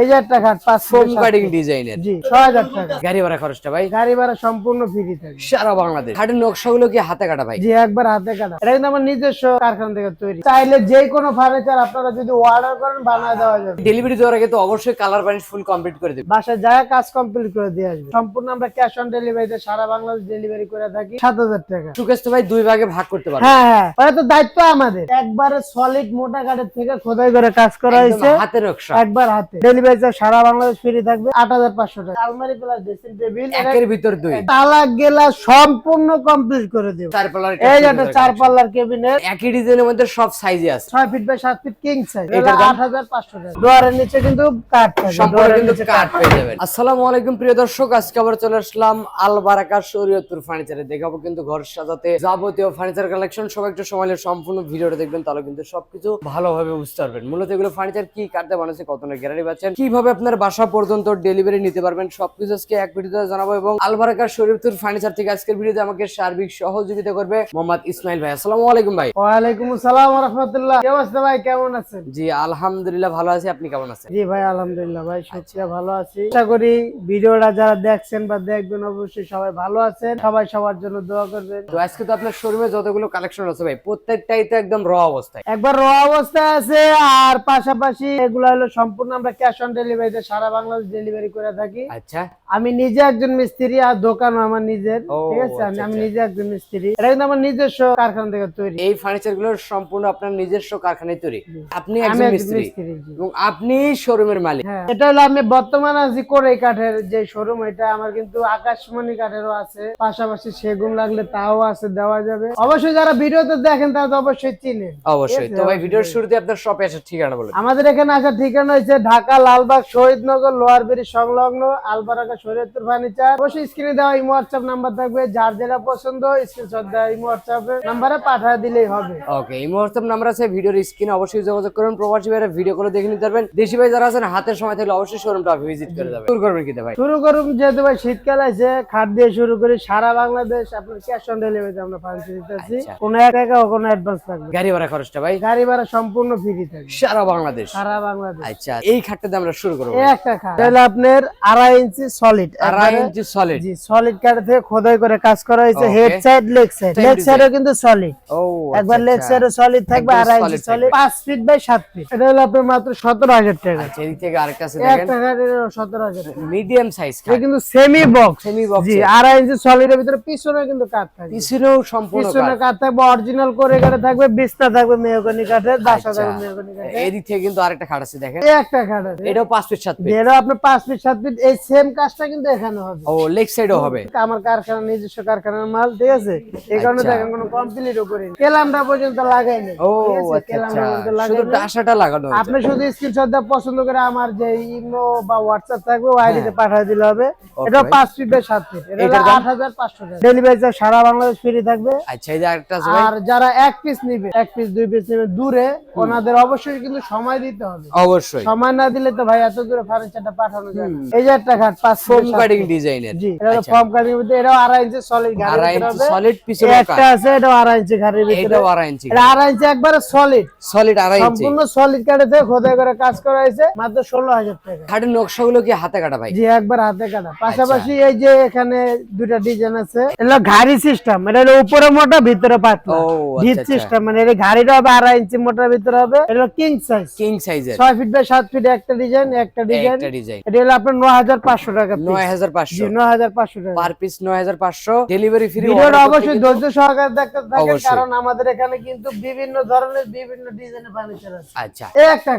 এই যে একটা খাট পাঁচ ফোম কাটিং ডিজাইনের জি ছয় হাজার টাকা। গাড়ি ভাড়া খরচটা ভাই? গাড়ি ভাড়া সম্পূর্ণ ফ্রি থাকবে সারা বাংলাদেশ। হাটের নকশাগুলো কি হাতে কাটা ভাই? জি একবার হাতে কাটা। এটা কিন্তু আমার নিজস্ব কারখানা থেকে তৈরি। চাইলে যে কোনো ফার্নিচার আপনারা যদি অর্ডার করেন বানায় দেওয়া যাবে। ডেলিভারি দেওয়ার আগে তো অবশ্যই কালার বানিশ ফুল কমপ্লিট করে দেবে বাসায় যায় কাজ কমপ্লিট করে দিয়ে আসবে। সম্পূর্ণ আমরা ক্যাশ অন ডেলিভারিতে সারা বাংলাদেশ ডেলিভারি করে থাকি। সাত হাজার টাকা। সুকেশ তো ভাই দুই ভাগে ভাগ করতে পারবে হ্যাঁ হ্যাঁ। ওটা দায়িত্ব আমাদের। একবারে সলিড মোটা কাঠের থেকে খোদাই করে কাজ করা হয়েছে। হাতের নকশা। একবার হাতে। ডেলিভারি সারা বাংলাদেশ ফ্রি থাকবে আট হাজার পাঁচশো টাকা। আলমারি প্লাস ড্রেসিং টেবিল একের ভিতর দুই। তালা গেলা সম্পূর্ণ কমপ্লিট করে দেব। চার পাল্লার এই একটা চার পাল্লার কেবিনেট একই ডিজাইনের মধ্যে সব সাইজে আছে। ছয় ফিট বাই সাত ফিট কিং সাইজ? আট হাজার পাঁচশো টাকা। ডোয়ারের নিচে কিন্তু কাঠ থাকবে। কিন্তু কাঠ পেয়ে যাবেন। আসসালামু আলাইকুম প্রিয় দর্শক। আজকে আবার চলে আসলাম আল বারাকা শরীয়তুর ফার্নিচারে দেখাবো কিন্তু ঘর সাজাতে যাবতীয় ফার্নিচার কালেকশন সবাই একটু সময় সম্পূর্ণ ভিডিওটা দেখবেন তাহলে কিন্তু সবকিছু ভালোভাবে বুঝতে পারবেন। মূলত এগুলো ফার্নিচার কি কাটতে বানাচ্ছে কত না গ্যারান্টি পাচ্ছেন? কীভাবে আপনার বাসা পর্যন্ত ডেলিভারি নিতে পারবেন? সবকিছু আজকে এক ভিডিওতে জানাব এবং আল বারাকা শরীয়তুর ফার্নিচার থেকে আজকের ভিডিওতে আমাকে সার্বিক সহযোগিতা করবে মোহাম্মদ ইসমাইল ভাই। আসসালামু আলাইকুম ভাই। ওয়ালাইকুম আসসালাম রহমতুল্লাহ। কি অবস্থা ভাই? কেমন আছেন? জি আলহামদুলিল্লাহ ভালো আছি। আপনি কেমন আছেন? জি ভাই আলহামদুলিল্লাহ ভাই সত্যি ভালো আছি। আশা করি ভিডিওটা যারা দেখছেন বা দেখবেন অবশ্যই সবাই ভালো আছেন। সবাই সবার জন্য দোয়া করবেন। তো আজকে তো আপনার শোরুমে যতগুলো কালেকশন আছে ভাই প্রত্যেকটাই তো একদম র অবস্থায়। একবার র অবস্থায় আছে আর পাশাপাশি এগুলো হলো সম্পূর্ণ আমরা ক্যাশ অন ডেলিভারিতে সারা বাংলাদেশ ডেলিভারি করে থাকি। আচ্ছা। আমি নিজে একজন মিস্ত্রি আর দোকানও আমার নিজের ঠিক আছে? আমি আচ্ছা, আমি আচ্ছা। নিজে একজন মিস্ত্রি। এটা কিন্তু আমার নিজস্ব কারখানা থেকে তৈরি। এই ফার্নিচারগুলো সম্পূর্ণ আপনার নিজস্ব কারখানায় তৈরি। আপনি একজন মিস্ত্রি এবং আপনি শোরুমের মালিক। হ্যাঁ এটা হলো আমি বর্তমানে আছি করে কাঠের যে শোরুম এটা আমার কিন্তু আকাশমণি কাঠেরও আছে। পাশাপাশি সেগুন লাগলে তাও আছে দেওয়া যাবে। অবশ্যই যারা ভিডিওতে দেখেন তারা তো অবশ্যই চিনেন। অবশ্যই। তো ভাই ভিডিওর শুরুতে আপনার শপে আসার ঠিকানা বলুন আমাদের এখানে আসার ঠিকানা হচ্ছে ঢাকা লালবাগ শহীদনগর লোয়ার ব্রিজ সংলগ্ন আলবারাকা শরীয়তুর ফার্নিচার। অবশ্যই স্ক্রিনে দেওয়া ইমো হোয়াটসঅ্যাপ নাম্বার থাকবে যার যেটা পছন্দ স্ক্রিনশট দেওয়া ইমো হোয়াটসঅ্যাপ নাম্বারে পাঠিয়ে দিলেই হবে। ওকে এই মুহূর্তে নাম্বার আছে ভিডিওর স্ক্রিনে অবশ্যই যোগাযোগ করুন। প্রবাসী ভাইরা ভিডিও করে দেখে নিতে পারবেন। দেশি ভাই যারা আছেন হাতের সময় থাকলে অবশ্যই শোরুমটা ভিজিট করে যাবেন। শুরু করবেন কিনা ভাই? শুরু করুন যেহেতু ভাই শীতকাল আছে খাট দিয়ে শুরু করে সারা বাংলাদেশ আপনার ক্যাশ অন ডেলিভারিতে আমরা ফার্নিচার দিতেছি। আচ্ছা। কোনো এক টাকা কোনো অ্যাডভান্স থাকবে গাড়ি ভাড়া খরচটা ভাই? গাড়ি ভাড়া সম্পূর্ণ ফ্রি থাকবে। সারা বাংলাদেশ। সারা বাংলাদেশ। আচ্ছা এই খাটটাতে আমরা শুরু করব। এই একটা খাট তাহলে আপনার আড়াই ইঞ্চি সলিড আড়াই ইঞ্চি সলিড জি সলিড কাঠ থেকে খোদাই করে কাজ করা হয়েছে head side leg side leg সাইডও কিন্তু সলিড ও একবার লেগ সাইডও সলিড থাকবে আড়াই ইঞ্চি সলিড থাকবে। পাঁচ ফিট বাই সাত ফিট এটা হলো আপনার মাত্র সতেরো হাজার টাকা। আচ্ছা এদিক থেকে আরেকটা আছে দেখেন। একটা হাজার টাকা। মিডিয়াম সাইজ এটা কিন্তু সেমি বক্স সেমি বক্স জি আড়াই ইঞ্চি সলিডের ভিতরে পিছনে কিন্তু কাঠ থাকবে। পিছনেও সম্পূর্ণ পিছনে কাঠ। থাকবে অরিজিনাল করে কাঠে থাকবে বিছনা থাকবে মেহগনি কাঠের বাসা আচ্ছা। থাকবে মেহগনি কাঠের এদিক থেকে কিন্তু আরেকটা খাট আছে দেখেন। এই একটা খাট আছে। এটাও পাঁচ ফিট সাত ফিট যেটা আপনার ফিট ফিট এই সেম কাজটা কিন্তু এখানে হবে। ও লেগ সাইডও হবে। আমার কারখানা নিজস্ব কারখানার মাল ঠিক আছে? এই কারণে আচ্ছা। দেখেন কোনো কমপ্লিটও করিনি। কেলামটা পর্যন্ত লাগাইনি ও আচ্ছা কেলামটা আচ্ছা। শুধু। লাগানো হয়েছে। আপনি শুধু স্ক্রিনশট দিয়ে পছন্দ করে আমার যে ইমো বা হোয়াটসঅ্যাপ থাকবে আইডিতে হ্যাঁ। পাঠিয়ে দিলে হবে। এটা ভাই। পাঁচ ফিট বাই সাত ফিট এটা এটার হলো দাম? আট হাজার পাঁচশো টাকা। ডেলিভারি চার্জ সারা বাংলাদেশ ফ্রি থাকবে। আচ্ছা এই যে ভাই। আর যারা এক পিস নিবে এক পিস দুই পিস নিবে দূরে ওনাদের অবশ্যই কিন্তু সময় দিতে হবে। অবশ্যই। সময় না দিলে তো ভাই এত দূরে ফার্নিচারটা পাঠানো যায়। এই যে একটা খাট পাঁচ ফোম কাটিং ডিজাইনের জি এটা আচ্ছা। ফর্ম কাটিং ভিতরে এটাও আড়াই ইঞ্চি সলিড আড়াই ইঞ্চি সলিড পিছনে একটা আছে এটাও আড়াই ইঞ্চি গাড়ির ভিতরে। এটাও আড়াই ইঞ্চি এটা আড়াই ইঞ্চি একবারে সলিড সলিড আড়াই ইঞ্চি সম্পূর্ণ সলিড থেকে খোদাই করে কাজ করা হয়েছে মাত্র ষোলো হাজার টাকা। খাটের নকশাগুলো কি হাতে কাটা ভাই? জি একবার হাতে কাটা। পাশাপাশি এই যে এখানে দুটা ডিজাইন আছে এটা ঘাড়ি সিস্টেম এটা হলো উপরে মোটা ভিতরে পাতলা। আচ্ছা, ভিত আচ্ছা। সিস্টেম মানে এটা ঘাড়িটা হবে আড়াই ইঞ্চি মোটার ভিতরে হবে এটা কিং সাইজ কিং সাইজের ছয় ফিট বাই সাত ফিট একটা ডিজাইন একটা ডিজাইন একটা ডিজাইন। এটা হলো আপনার নয় হাজার পাঁচশো টাকা নয় হাজার জি পাঁচশো নয় হাজার পাঁচশো টাকা। পার পিস নয় হাজার পাঁচশো। ডেলিভারি ফ্রি ভিডিওটা অবশ্যই ধৈর্য সহকারে দেখতে থাকেন কারণ আমাদের এখানে কিন্তু বিভিন্ন ধরনের বিভিন্ন ডিজাইনের ফার্নিচার আছে। আচ্ছা। এই একটা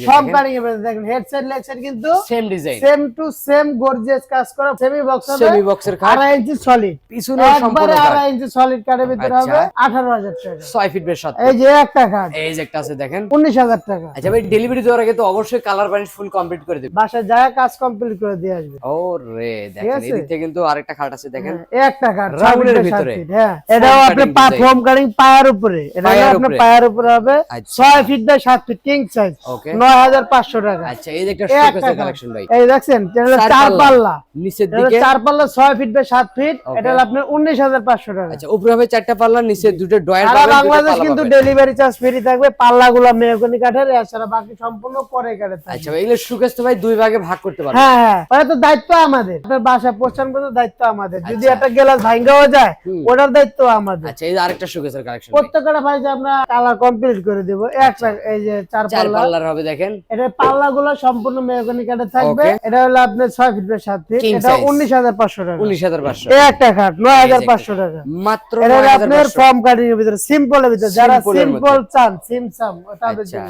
যে সব। কাটিং এর দেখেন হেড সাইড লেগ কিন্তু same design same to same gorgeous কাজ করা সেমি বক্স হবে সেমি বক্সের খাট আড়াই ইঞ্চি সলিড পিছনে সম্পূর্ণ একবারে কাঠ। আড়াই ইঞ্চি সলিড কাটের ভিতরে আচ্ছা। হবে আঠারো হাজার টাকা। ছয় ফিট বেশ সাত এই যে একটা কাঠ। এই যে একটা আছে দেখেন। উনিশ হাজার টাকা। আচ্ছা ভাই ডেলিভারি দেওয়ার আগে তো অবশ্যই কালার বানিশ ফুল কমপ্লিট করে দেবে। বাসায় যায় কাজ কমপ্লিট করে দিয়ে আসবে। ও রে দেখেন আছে? এদিক কিন্তু আরেকটা খাট আছে দেখেন। হ্যাঁ, একটা কাঠ রাউন্ডের ভিতরে। হ্যাঁ। এটাও Foam আপনার cutting পা ফোম কাটিং পায়ের উপরে। এটা হলো পায়ের আপনার উপরে। পায়ের উপরে হবে আচ্ছা। ছয় ফিট বাই সাত ফিট কিং সাইজ ওকে নয় হাজার পাঁচশো টাকা। আচ্ছা এই যে একটা এই একটা শোকেসের কালেকশন ভাই। এই দেখছেন এটা চার পাল্লা। নিচের দিকে। চার পাল্লা ছয় ফিট বাই সাত ফিট এটা আপনার হাজার পাঁচশো টাকা। আচ্ছা উপরে হবে চারটা পাল্লা নিচে দুটো ডয়ার পাবেন বাংলাদেশ কিন্তু ডেলিভারি চার্জ ফ্রি থাকবে। পাল্লা গুলা মেহগনি কাঠের এছাড়া বাকি সম্পূর্ণ পরে কাঠের আচ্ছা এগুলো সুকেশ তো ভাই দুই ভাগে ভাগ করতে পারবে। হ্যাঁ হ্যাঁ। ওটা তো দায়িত্ব আমাদের। আপনার বাসা পৌঁছান পর্যন্ত দায়িত্ব আমাদের। যদি আচ্ছা। একটা গ্লাস ভাঙ্গাও যায় ওটার দায়িত্ব আমাদের। আচ্ছা এই আরেকটা সুকেশের কালেকশন প্রত্যেকটা ভাই যে আমরা কালার কমপ্লিট করে দেবো একটা এই যে চার চার পাল্লা পাল্লার হবে দেখেন। এটা পাল্লা গুলো সম্পূর্ণ মেকানিক কাঠের থাকবে। এটা হলো আপনার ছয় ফিট বাই সাত ফিট এটা size। উনিশ হাজার পাঁচশো টাকা। উনিশ হাজার পাঁচশো। এই একটা খাট নয় হাজার পাঁচশো টাকা। মাত্র এটা আপনার ফর্ম কাটিং এর ভিতরে সিম্পল এর ভিতরে। যারা সিম্পল চান সিমসাম তাদের আচ্ছা।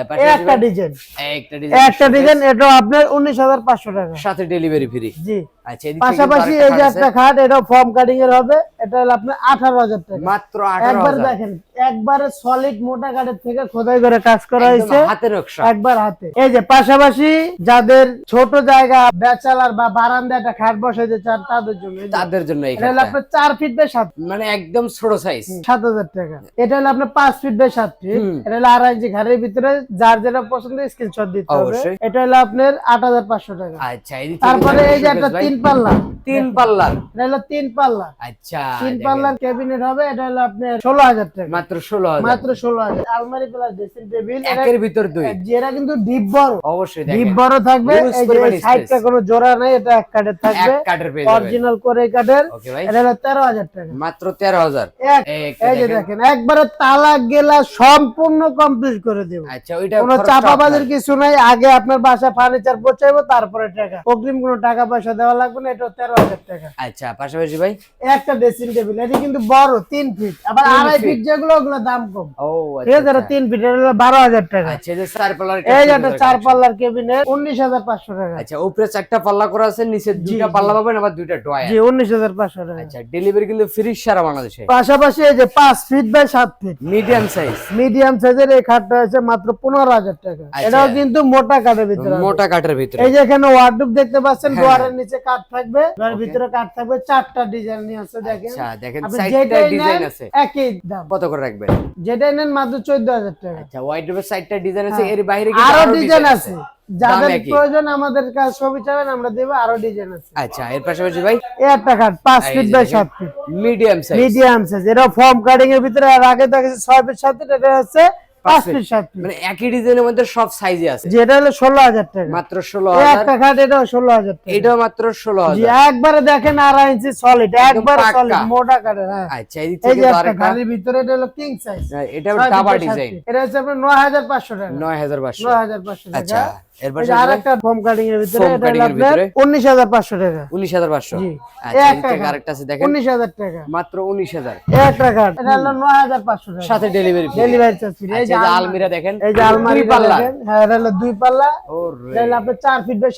একটা ডিজাইন। একটা ডিজাইন এটা আপনার উনিশ হাজার পাঁচশো টাকা। সাথে ডেলিভারি ফ্রি জি। আচ্ছা পাশাপাশি এই যে একটা খাট এটা ফর্ম কাটিং এর হবে এটা হলো আপনার আঠারো হাজার টাকা। মাত্র একবার দেখেন একবারে সলিড মোটা কাঠের থেকে খোদাই করে কাজ করা হয়েছে। হাতের একবার হাতে। এই যে পাশাপাশি যাদের ছোট জায়গা বেচালার বা বারান্দা একটা খাট বসাইতে চান তাদের জন্য তাদের জন্য এটা হলো আপনার চার ফিট বাই সাত। মানে একদম ছোট সাইজ সাত হাজার টাকা। এটা হলো আপনার পাঁচ ফিট বাই সাত ফিট এটা হলো আড়াই ইঞ্চি ঘরের ভিতরে যার যেটা পছন্দ স্ক্রিনশট দিতে হবে। এটা হলো আপনার আট হাজার পাঁচশো টাকা। আচ্ছা তারপরে এই যে একটা তিন পাল্লা। তিন পাল্লার। এটা হলো তিন পাল্লা আচ্ছা তিন পাল্লার ক্যাবিনেট হবে এটা হলো আপনার ষোলো হাজার টাকা। মাত্র ষোলো হাজার। মাত্র ষোলো হাজার। আলমারি প্লাস ড্রেসিং টেবিল একের ভিতর দুই। যেটা কিন্তু ডিপ বড়। অবশ্যই ডিপ বড় থাকবে সাইডটা কোনো জোড়া নাই এটা এক কাঠের থাকবে। এক কাঠের পেয়ে অরিজিনাল করে কাঠের। এটা হলো তেরো হাজার টাকা। মাত্র তেরো হাজার। এই যে দেখেন। একবারে তালা গেলা সম্পূর্ণ কমপ্লিট করে দেব। আচ্ছা ওইটা কোনো চাপাবাজির কিছু নাই আগে আপনার বাসা ফার্নিচার পৌঁছাইবো তারপরে টাকা। অগ্রিম কোনো টাকা পয়সা দেওয়া লাগবে না এটা তেরো হাজার টাকা। আচ্ছা পাশাপাশি ভাই? একটা ড্রেসিং টেবিল এটি কিন্তু বড় তিন ফিট আবার আড়াই ফিট যেগুলো ওগুলো দাম কম। ও ঠিক আছে তিন ফিট এটা বারো হাজার টাকা। আচ্ছা যে চার পাল্লার এই যে চার পাল্লার কেবিনের উনিশ হাজার পাঁচশো টাকা। আচ্ছা উপরে চারটা পাল্লা করা আছে নিচে দুইটা পাল্লা পাবেন আবার দুইটা ড্রয়ার। জি উনিশ হাজার পাঁচশো টাকা। আচ্ছা ডেলিভারি কিন্তু ফ্রি সারা বাংলাদেশে। পাশাপাশি এই যে পাঁচ ফিট বাই সাত ফিট মিডিয়াম সাইজ মিডিয়াম সাইজের এই খাটটা হচ্ছে মাত্র পনেরো হাজার টাকা। আচ্ছা। এটাও কিন্তু মোটা কাঠের ভিতরে মোটা কাঠের ভিতরে। এই যে এখানে ওয়ার্ডরোব দেখতে পাচ্ছেন হ্যাঁ। ডোয়ারের নিচে কাঠ থাকবে ডোয়ারের ভিতরে কাঠ থাকবে চারটা ডিজাইন নিয়ে আছে দেখেন। আচ্ছা দেখেন ডিজাইন আছে। একই দাম। কত করে রাখবেন? যেটাই নেন মাত্র চোদ্দ হাজার টাকা। আচ্ছা ডিজাইন আছে এর বাইরে হ্যাঁ। আরও ডিজাইন আছে। যাদের প্রয়োজন আমাদের কাছে ছবি চাবেন আমরা দেবো আরও ডিজাইন আছে। আচ্ছা এর পাশাপাশি ভাই? একটা খাট পাঁচ ফিট যে বাই দেখেন, সাত feet medium size medium size এটা ফর্ম কাটিং এর ভিতরে আর আগে দেখেছে ছয় ফিট সাত ফিট এটা হচ্ছে মানে একই ডিজাইনের মধ্যে সব সাইজে আছে। যেটা হলো ষোলো হাজার টাকা। মাত্র ষোলো একটা খাট এটাও ষোলো হাজার এটাও মাত্র ষোলো হাজার। একবারে দেখেন আড়াই ইঞ্চি সলিড একবারে। সলিড মোটা কাঠের হ্যাঁ। আচ্ছা এই যে একটা ভিতরে এটা হলো কিং সাইজ এটা ডাবা ডিজাইন এটা হচ্ছে আপনার নয় হাজার পাঁচশো টাকা। নয় হাজার পাঁচশো। নয় হাজার পাঁচশো আচ্ছা। টাকা ফোম কাটিং এর ভিতরে এটা টাকা। জি। আচ্ছা। আরেকটা আছে দেখেন। টাকা। মাত্র উনিশ হাজার। এই এটা হলো নয় হাজার পাঁচশো টাকা। সাথে ডেলিভারি ডেলিভারি চার্জ ফ্রি এই যে আচ্ছা আলমিরা। দেখেন এই যে আলমারি পাল্লা। হ্যাঁ এটা হলো দুই পাল্লা। ফিট বাই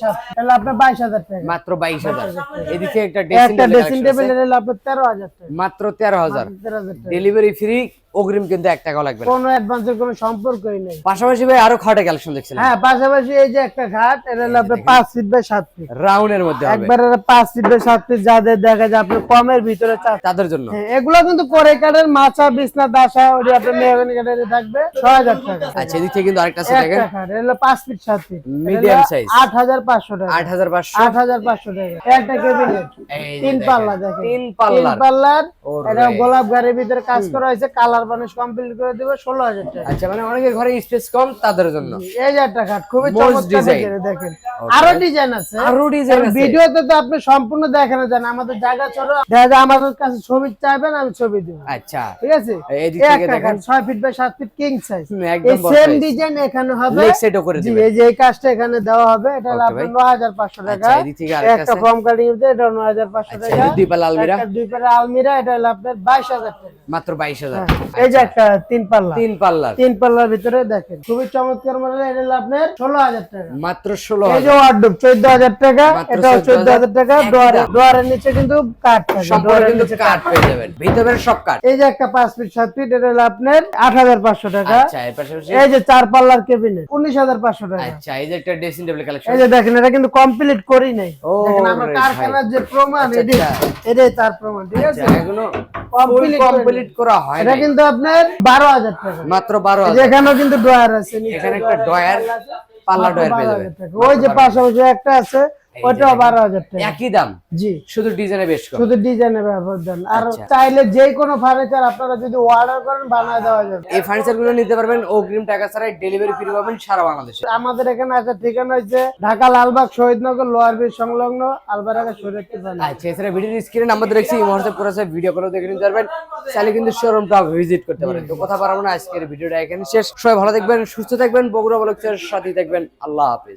টাকা। মাত্র বাইশ হাজার। এদিকে একটা ড্রেসিং একটা ড্রেসিং টেবিল এটা হলো আপনার তেরো হাজার টাকা। মাত্র তেরো হাজার। তেরো হাজার টাকা। ডেলিভারি ফ্রি অগ্রিম কিন্তু এক টাকাও লাগবে কোনো অ্যাডভান্সের কোনো সম্পর্কই নেই। পাশাপাশি ভাই আরও খাটে কালেকশন দেখছিলাম। হ্যাঁ পাশাপাশি এই যে একটা ঘাট এটা হলো আপনার পাঁচ ফিট বাই সাত ফিট রাউন্ডের মধ্যে হবে। একবারে পাঁচ ফিট বাই সাত ফিট যাদের দেখা যায় আপনার কমের ভিতরে চার তাদের জন্য। হ্যাঁ, এগুলো কিন্তু করে কাঠের মাছা বিছনা দাসা ওটি আপনার মেহগনি কাঠের থাকবে ছয় হাজার টাকা। আচ্ছা এদিক থেকে কিন্তু আরেকটা আছে দেখেন। এটা হলো পাঁচ ফিট সাত ফিট Medium size। আট হাজার পাঁচশো টাকা। আট হাজার পাঁচশো। আট হাজার পাঁচশো টাকা। একটা কেবিনেট তিন পাল্লা দেখেন। তিন পাল্লা তিন পাল্লার। পাল্লার এটা গোলাপ গাড়ির ভিতরে কাজ করা হয়েছে কালার বানিশ কমপ্লিট করে দেবে ষোলো হাজার টাকা। আচ্ছা মানে অনেকের ঘরে স্পেস কম তাদের জন্য। এই যে একটা খাট খুবই চমৎকার দেখেন। আরও ডিজাইন আছে। আরও ডিজাইন ভিডিওতে তো আপনি সম্পূর্ণ দেখানো যায় আমাদের জায়গা ছোট দেখা আমাদের কাছে ছবি চাইবেন আমি ছবি দেব। আচ্ছা। ঠিক আছে? এই দিক থেকে দেখেন। 6 feet by 7 feet king size একদম সেম ডিজাইন এখানে হবে। লেগ সেটও করে দিবেন। এই এই কাজটা এখানে দেওয়া হবে। এটা আপনি 9500 আচ্ছা, টাকা। এই দিক থেকে আরেকটা একটা কম কাটিং দিতে এটা 9500 আচ্ছা, টাকা। দুই পাল্লা আলমিরা? দুই পাল্লা আলমিরা এটা হলো আপনার 22000 টাকা। মাত্র 22000 হ্যাঁ, এই যে আচ্ছা। একটা তিন পাল্লা। তিন পাল্লা তিন পাল্লার ভিতরে দেখেন। খুবই চমৎকার মডেল এটা হলো আপনার 16000 টাকা। মাত্র 16000 এটা ওয়ার্ডরোব টাকা এটা 14000 টাকা। ডোর নিচে কিন্তু কাট থাকে কিন্তু কাট পেয়ে যাবেন। সব কাট এই যে একটা 5 ফিট 7 ফিট এটা হলো আপনার 8500 টাকা। আচ্ছা এর পাশাপাশি টাকা। আচ্ছা, এই যে একটা ড্রেসিং টেবিল কালেকশন যে দেখেন এটা কিন্তু কমপ্লিট করি নাই। দেখেন কারখানার যে প্রমাণ আচ্ছা, আচ্ছা। ঠিক আছে? কমপ্লিট করা হয় এটা কিন্তু আপনার 12000 টাকা। মাত্র 12000 এখানেও কিন্তু ড্রয়ার আছে এখানে একটা ড্রয়ার পাল্লা ডয়ের পেয়ে যাবে ওই যে পাশাপাশি একটা আছে ওটাও বারো হাজার টাকা। একই দাম? জি। শুধু ডিজাইনে বেশ শুধু ডিজাইনের ব্যবধান আর আচ্ছা। চাইলে যে কোনো ফার্নিচার আপনারা যদি অর্ডার করেন বানায় দেওয়া যাবে। এই ফার্নিচারগুলো নিতে পারবেন অগ্রিম টাকা ছাড়াই ডেলিভারি ফ্রি পাবেন সারা বাংলাদেশে। আমাদের এখানে আসার ঠিকানা হচ্ছে ঢাকা লালবাগ শহীদনগর লোয়ার ব্রিজ সংলগ্ন আলবারাগা ফার্নিচার আচ্ছা এছাড়া ভিডিওর স্ক্রিনে নাম্বার দেখছি হোয়াটসঅ্যাপ করে আছে ভিডিও কলেও দেখে নিতে পারবেন। চাইলে কিন্তু শোরুমটা ভিজিট করতে পারেন। তো কথা পারব না আজকের ভিডিওটা এখানে শেষ। সবাই ভালো থাকবেন সুস্থ থাকবেন বগুড়া বলকের সাথে থাকবেন। আল্লাহ হাফিজ।